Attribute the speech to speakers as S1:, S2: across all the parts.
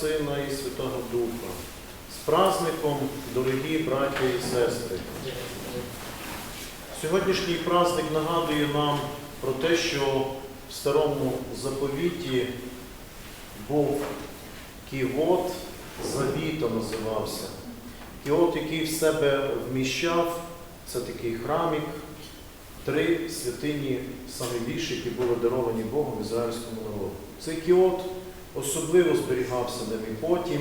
S1: Сина і Святого Духа. З праздником, дорогі браття і сестри. Сьогоднішній праздник нагадує нам про те, що в старому заповіті був ківот, завіта називався. Кіот, який в себе вміщав, це такий храмік, три святині самі більші, які були даровані Богом ізраїльському народу. Цей кіот особливо зберігався ним і потім,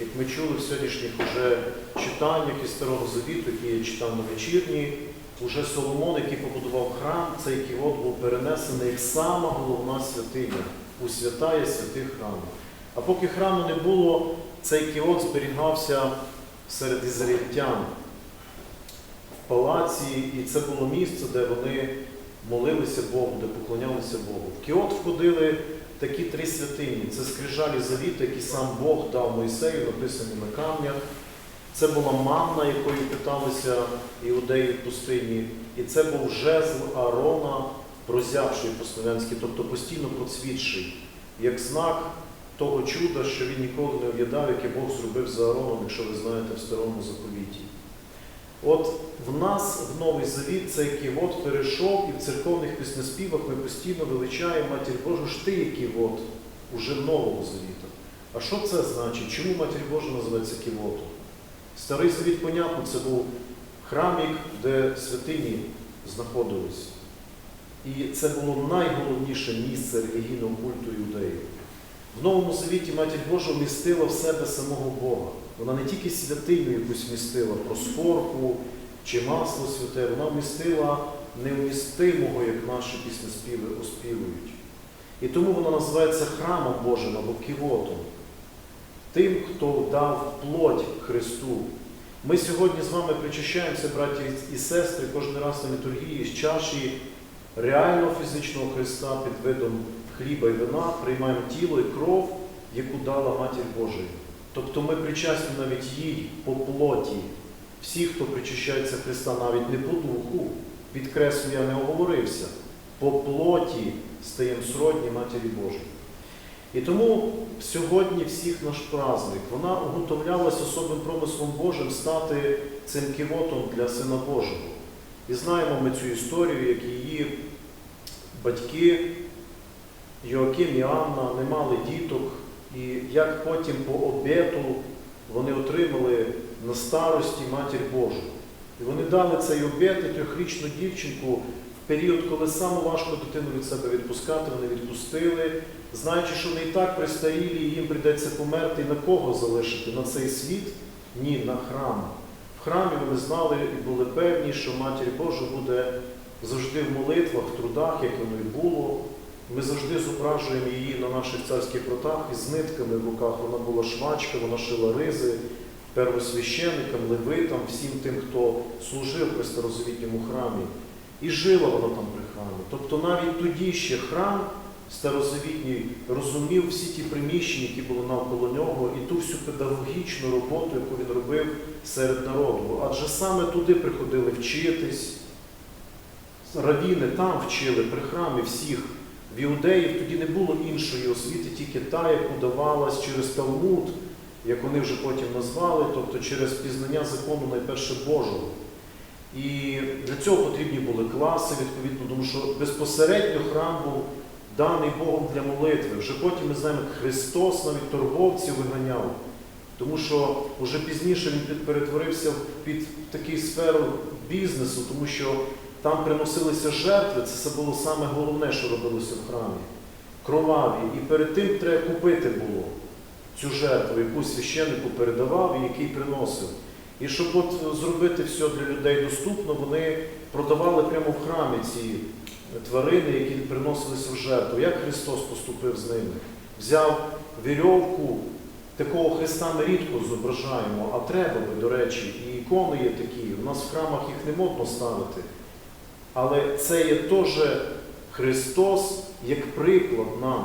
S1: як ми чули в сьогоднішніх уже читаннях із Старого Завіту, які я читав на вечірні, уже Соломон, який побудував храм, цей кіот був перенесений як сама головна святиня у святая святих храму. А поки храму не було, цей кіот зберігався серед ізраїльтян в палаці, і це було місце, де вони молилися Богу, де поклонялися Богу. В кіот входили такі три святині. Це скрижалі завіти, які сам Бог дав Мойсею, написані на камнях. Це була манна, якою питалися іудеї в пустині. І це був жезл Аарона, прозявший по-слов'янськи, тобто постійно процвітший, як знак того чуда, що він ніколи не об'ядав, яке Бог зробив за Аароном, якщо ви знаєте в старому заповіті. От в нас в Новий Завіт цей ківот перейшов, і в церковних піснеспівах ми постійно величаємо Матір Божу ж ти, який ківот, уже Нового Завіта. А що це значить? Чому Матір Божа називається ківотом? Старий Завіт, понятно, це був храмік, де святині знаходились. І це було найголовніше місце релігійного культу іудеїв. В Новому Завіті Матір Божа вмістила в себе самого Бога. Вона не тільки святиню якусь вмістила, просфорку чи масло святе, вона вмістила невмістимого, як наші піснеспіви оспівують. І тому вона називається храмом Божим або ківотом. Тим, хто дав плоть Христу. Ми сьогодні з вами причащаємося, браті і сестри, кожен раз на літургії з чаші реального фізичного Христа під видом хліба і вина, приймаємо тіло і кров, яку дала Матір Божа. Тобто ми причасні навіть їй по плоті. Всі, хто причащається Христа, навіть не по духу, підкреслю, я не оговорився, по плоті стаємо сродні Матері Божої. І тому сьогодні всіх наш праздник, вона уготовлялась особим промислом Божим стати цим кивотом для Сина Божого. І знаємо ми цю історію, як її батьки Йоаким і Анна не мали діток, і як потім по обету вони отримали на старості Матір Божу. І вони дали цей обет і трьохрічну дівчинку в період, коли саме важко дитину від себе відпускати, вони відпустили, знаючи, що вони і так пристарілі, і їм прийдеться померти, і на кого залишити? На цей світ? Ні, на храм. В храмі вони знали і були певні, що Матір Божа буде завжди в молитвах, в трудах, як воно і було. Ми завжди зображуємо її на наших царських ротах із нитками в руках. Вона була швачка, вона шила ризи первосвященникам, левитам, всім тим, хто служив при старозавітньому храмі. І жила вона там при храмі. Тобто навіть тоді ще храм старозавітній розумів всі ті приміщення, які були навколо нього, і ту всю педагогічну роботу, яку він робив серед народу. Адже саме туди приходили вчитись. Равіни там вчили при храмі всіх. В іудеїв тоді не було іншої освіти, тільки та, яку давалась через Талмуд, як вони вже потім назвали, тобто через пізнання закону найперше Божого. І для цього потрібні були класи, відповідно, тому що безпосередньо храм був даний Богом для молитви. Вже потім ми знаємо, як Христос навіть торговців виганяв, тому що вже пізніше він перетворився під таку сферу бізнесу, тому що там приносилися жертви, це було саме головне, що робилося в храмі. Кроваві. І перед тим треба купити було цю жертву, яку священнику передавав і який приносив. І щоб от зробити все для людей доступно, вони продавали прямо в храмі ці тварини, які приносилися в жертву. Як Христос поступив з ними? Взяв вірьовку, такого Христа ми рідко зображаємо, а треба би, до речі, і ікони є такі. У нас в храмах їх не модно ставити. Але це є теж Христос як приклад нам,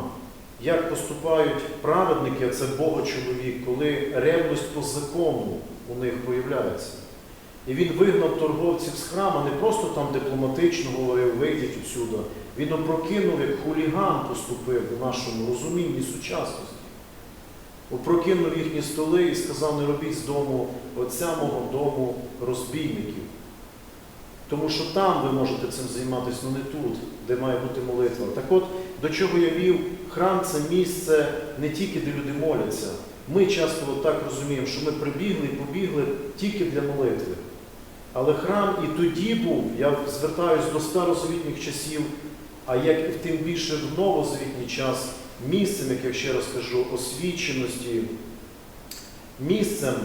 S1: як поступають праведники, а це Бога-чоловік, коли ревність по закону у них появляється. І він вигнав торговців з храма, не просто там дипломатично говорив, вийдіть отсюда. Він опрокинув, як хуліган поступив у нашому розумінні сучасності. опрокинув їхні столи і сказав, не робіть з дому отця мого дому розбійників. Тому що там ви можете цим займатися, але не тут, де має бути молитва. Так от, до чого я вів, храм це місце не тільки, де люди моляться. Ми часто от так розуміємо, що ми прибігли і побігли тільки для молитви. Але храм і тоді був, я звертаюся до старозавітніх часів, а як і тим більше в новозавітній час, місцем, як я ще раз кажу, освіченості, місцем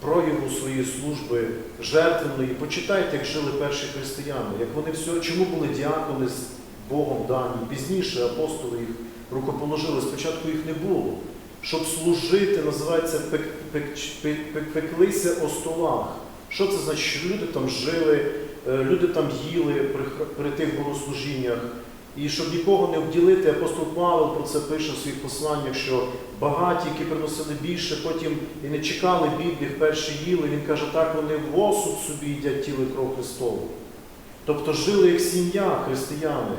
S1: прояву своєї служби жертвеної. Почитайте, як жили перші християни, як вони все, чому були діакони з Богом дані. Пізніше апостоли їх рукоположили, спочатку їх не було. Щоб служити, називається пек, пек, пек, пек, пеклися о столах. Що це значить? Що люди там жили, е, люди там їли при, при тих богослужіннях. І щоб нікого не обділити, апостол Павел про це пише в своїх посланнях, що багаті, які приносили більше, потім і не чекали бідних, перші їли. Він каже, так вони в осуд собі їдять тіло і кров Христову. Тобто жили як сім'я християни.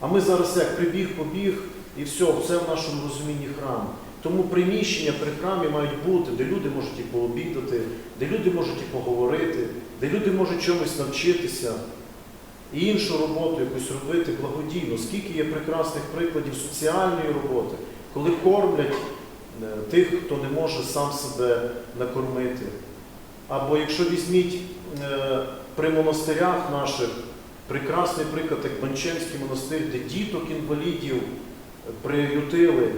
S1: А ми зараз як прибіг, побіг, і все, все в нашому розумінні храм. Тому приміщення при храмі мають бути, де люди можуть і пообідати, де люди можуть і поговорити, де люди можуть чомусь навчитися і іншу роботу якусь робити благодійно. Скільки є прекрасних прикладів соціальної роботи, коли кормлять е, тих, хто не може сам себе накормити. Або якщо візьміть е, при монастирях наших прекрасний приклад, як Банченський монастир, де діток інвалідів приютили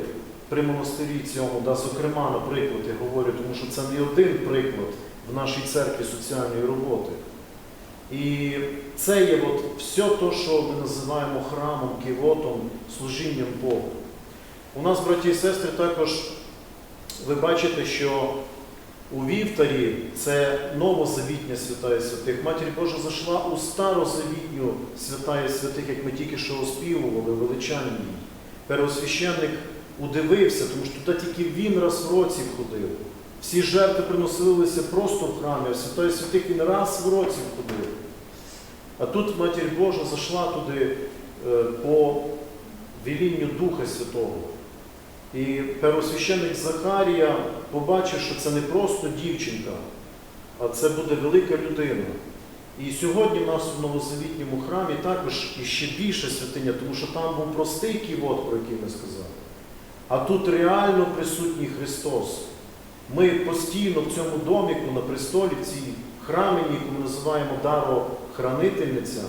S1: при монастирі цьому, да, зокрема, наприклад, я говорю, тому що це не один приклад в нашій церкві соціальної роботи. І це є от все те, що ми називаємо храмом, кивотом, служінням Богу. У нас, браті і сестри, також ви бачите, що у вівтарі це новозавітня святая святих. Матір Божа зайшла у старозавітню святая святих, як ми тільки що оспівували, величання її. Первосвященник удивився, тому що туди тільки він раз в році входив. Всі жертви приносилися просто в храмі, а святої святих він раз в році входив. А тут Матір Божа зайшла туди е, по велінню Духа Святого. І первосвященник Захарія побачив, що це не просто дівчинка, а це буде велика людина. І сьогодні в нас в новозавітньому храмі також іще більше святиня, тому що там був простий ківот, про який ми сказали. А тут реально присутній Христос. Ми постійно в цьому доміку на престолі, в цій храмині, яку ми називаємо дарохранительниця,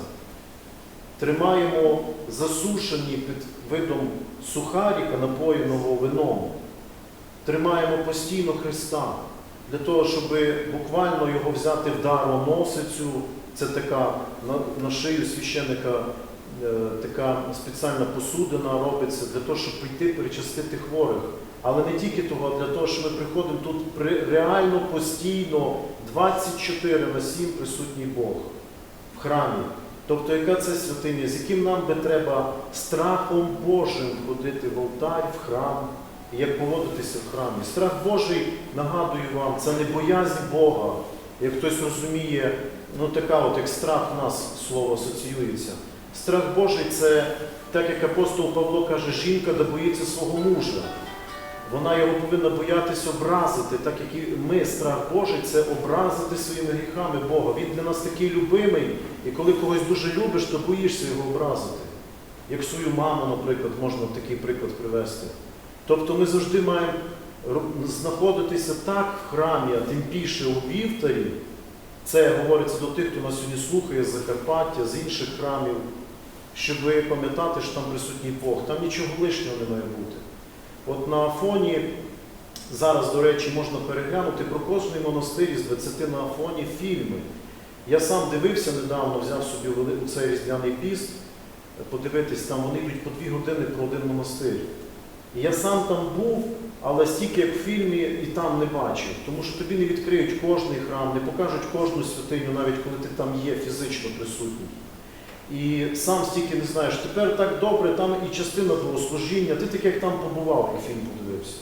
S1: тримаємо засушені під видом сухаріка, напоєного вином. Тримаємо постійно Христа для того, щоб буквально його взяти в дароносицю. Це така на, на шию священика е, така спеціальна посудина робиться для того, щоб прийти перечастити хворих. Але не тільки того, для того, що ми приходимо тут при, реально постійно 24 на 7 присутній Бог в храмі. Тобто, яка це святиня, з яким нам би треба страхом Божим ходити в алтарь, в храм, і як поводитися в храмі. Страх Божий, нагадую вам, це не боязнь Бога. Як хтось розуміє, ну така от як страх в нас слово асоціюється. Страх Божий це, так як апостол Павло каже, жінка да боїться свого мужа. Вона його повинна боятися образити, так як і ми, страх Божий, це образити своїми гріхами Бога. Він для нас такий любимий, і коли когось дуже любиш, то боїшся його образити. Як свою маму, наприклад, можна такий приклад привести. Тобто ми завжди маємо знаходитися так в храмі, а тим більше у вівтарі. Це говориться до тих, хто нас сьогодні слухає з Закарпаття, з інших храмів, щоб пам'ятати, що там присутній Бог. Там нічого лишнього не має бути. От на Афоні зараз, до речі, можна переглянути про кожний монастир із 20 на Афоні фільми. Я сам дивився недавно, взяв собі у цей різдвяний піст, подивитись, там вони йдуть по дві години про один монастир. Я сам там був, але стільки як в фільмі і там не бачив, тому що тобі не відкриють кожний храм, не покажуть кожну святиню, навіть коли ти там є фізично присутній. І сам стільки не знаєш, тепер так добре, там і частина богослужіння, ти так як там побував, як фільм подивився.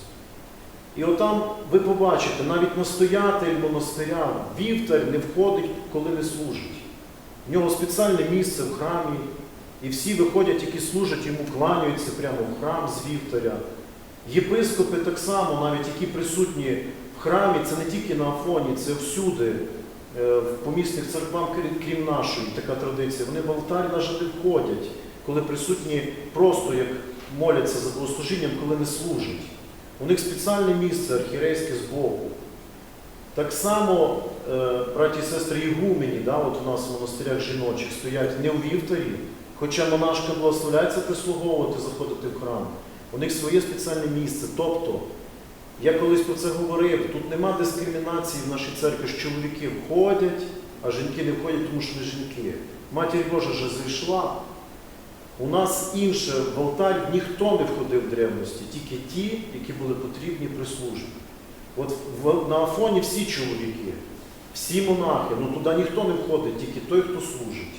S1: І отам ви побачите, навіть настоятель монастиря, вівтар не входить, коли не служить. В нього спеціальне місце в храмі, і всі виходять, які служать, йому кланяються прямо в храм з вівтаря. Єпископи так само, навіть які присутні в храмі, це не тільки на Афоні, це всюди, помісних церквах, крім- нашої, така традиція. Вони в алтарі навіть не входять, коли присутні просто як моляться за богослужінням, коли не служать. У них спеціальне місце архірейське збоку. Так само, е, браті і сестри, ігумені, да, от у нас в монастирях жіночих стоять не у вівтарі, хоча монашка благословляється прислуговувати, заходити в храм. У них своє спеціальне місце. Тобто, я колись про це говорив, тут нема дискримінації в нашій церкві, що чоловіки входять, а жінки не входять, тому що не жінки. Матір Божа вже зайшла. У нас інше в алтарь ніхто не входив в древності, тільки ті, які були потрібні при службі. От в- на Афоні всі чоловіки, всі монахи, ну туди ніхто не входить, тільки той, хто служить.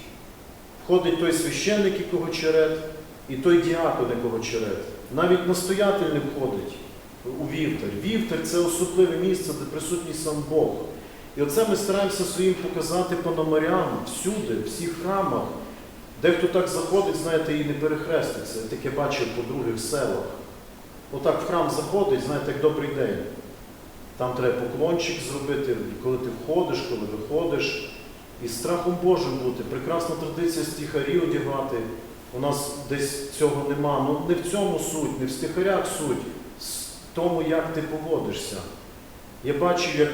S1: Входить той священник, якого черед, і той діакон, якого черед. Навіть настоятель не входить у вівтар. Вівтар це особливе місце, де присутній сам Бог. І оце ми стараємося своїм показати пономарям всюди, в всіх храмах. Дехто так заходить, знаєте, і не перехреститься. Я таке бачив по других селах. Отак в храм заходить, знаєте, як добрий день. Там треба поклончик зробити, коли ти входиш, коли виходиш. І страхом Божим бути. Прекрасна традиція стихарі одягати. У нас десь цього нема. Ну не в цьому суть, не в стихарях суть, тому, як ти поводишся. Я бачив, як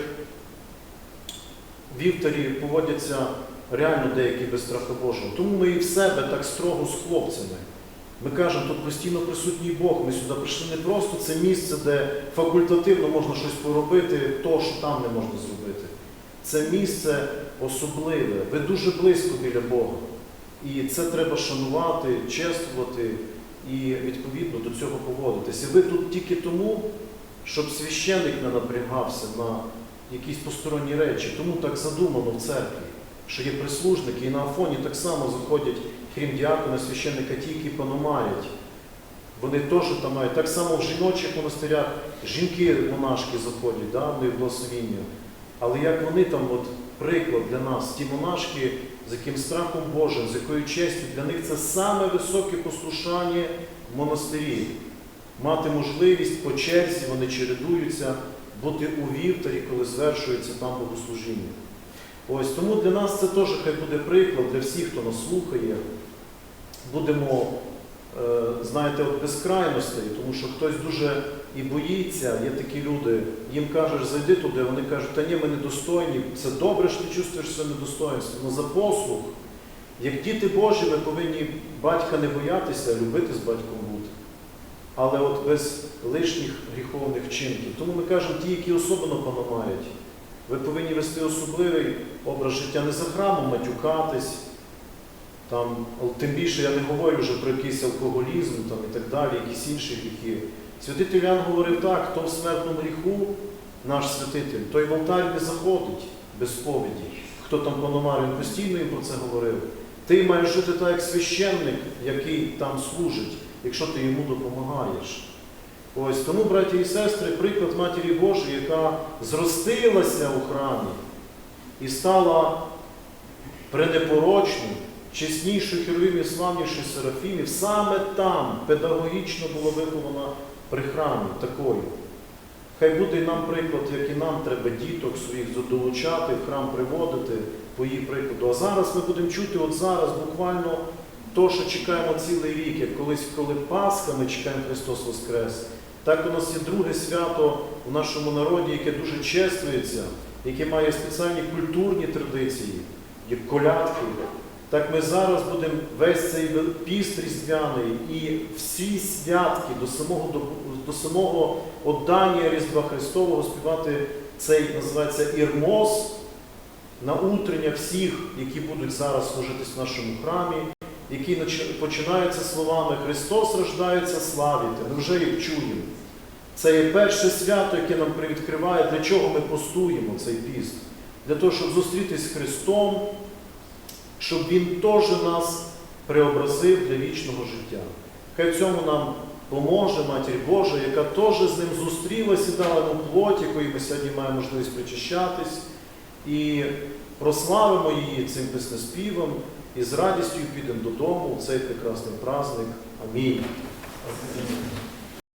S1: вівтарі поводяться реально деякі без страха Божого. Тому ми і в себе так строго з хлопцями. Ми кажемо, тут постійно присутній Бог. Ми сюди прийшли не просто це місце, де факультативно можна щось поробити, то, що там не можна зробити. Це місце особливе. Ви дуже близько біля Бога. І це треба шанувати, чествувати і відповідно до цього поводитися. Ви тут тільки тому, щоб священик не напрягався на якісь посторонні речі. Тому так задумано в церкві, що є прислужники, і на Афоні так само заходять, крім діакона, священника, ті, які пономарять. Вони теж там мають. Так само в жіночих монастирях жінки монашки заходять, да, вони в благословіння. Але як вони там, от приклад для нас, ті монашки, з яким страхом Божим, з якою честю, для них це саме високе послушання в монастирі. Мати можливість по черзі, вони чередуються, бути у вівтарі, коли звершується там богослужіння. Ось тому для нас це теж хай буде приклад для всіх, хто нас слухає. Будемо, е, знаєте, от без крайностей, тому що хтось дуже і боїться, є такі люди, їм кажеш, зайди туди, вони кажуть, та ні, ми недостойні. Це добре, що ти чувствуєш своє недостоинство, але за послуг, як діти Божі, ми повинні батька не боятися, любити з батьком бути. Але от без лишніх гріховних вчинків. Тому ми кажемо, ті, які особливо пономарять, ви повинні вести особливий образ життя не за храмом матюкатись, там, тим більше я не говорю вже про якийсь алкоголізм там, і так далі, якісь інші гріхи. Святитель Ян говорив так, хто в смертному гріху, наш святитель, той в алтарь не заходить без сповіді. Хто там пономар, він постійно їм про це говорив. Ти маєш жити так, як священник, який там служить, якщо ти йому допомагаєш. Ось тому, браті і сестри, приклад Матері Божої, яка зростилася у храмі і стала пренепорочною, чеснішою херовим і славнішою Серафімів, саме там педагогічно була вихована при храмі такою. Хай буде і нам приклад, як і нам треба діток своїх долучати, в храм приводити по її прикладу. А зараз ми будемо чути, от зараз буквально то, що чекаємо цілий рік, як колись, коли Пасха, ми чекаємо Христос Воскрес. Так у нас є друге свято у нашому народі, яке дуже чествується, яке має спеціальні культурні традиції, як колядки. Так ми зараз будемо весь цей піст різдвяний і всі святки до самого, до, самого отдання Різдва Христового співати цей, називається Ірмос на утрення всіх, які будуть зараз служитись в нашому храмі, які починаються словами Христос рождається славіте. Ми вже їх чуємо. Це є перше свято, яке нам привідкриває, для чого ми постуємо цей піст. Для того, щоб зустрітись з Христом, щоб Він теж нас преобразив для вічного життя. Хай в цьому нам поможе Матір Божа, яка теж з ним зустрілася, дала нам плоть, якої ми сьогодні маємо можливість причащатись, і прославимо її цим піснеспівом, і з радістю підемо додому в цей прекрасний праздник. Амінь.